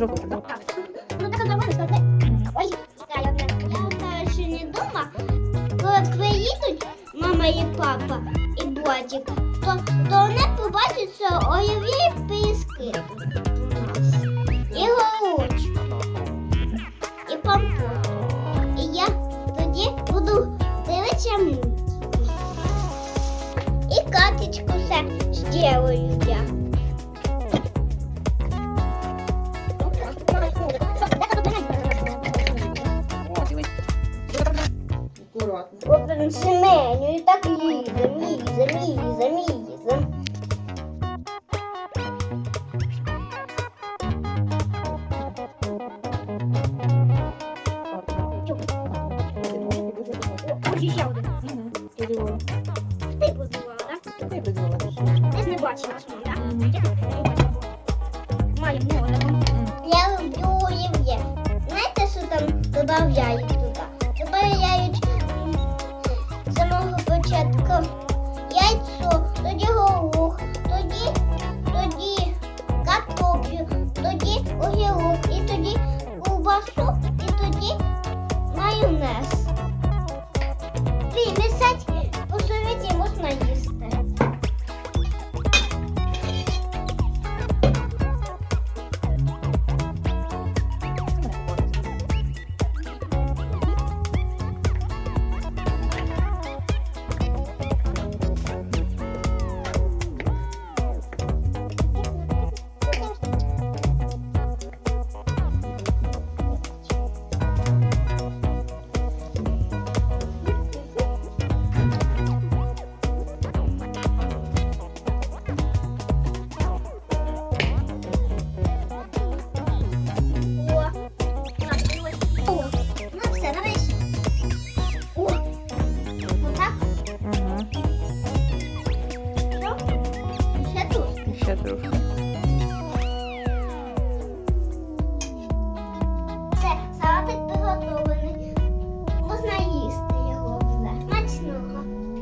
Так. Ну, так нормально, що. Ой, я я знаю, не дома. Коли приїдуть мама і папа і братик, то, то вони побачать, що олів'є нас. І голочку. І компот. І я тоді буду дивитися мультики. І катечку все зроблю я. Даню і так їдем, їдем, їдем, їдем. Ось ще один. Ти позвала, так? Я люблю олів'є. Знаєте, що там додавляють?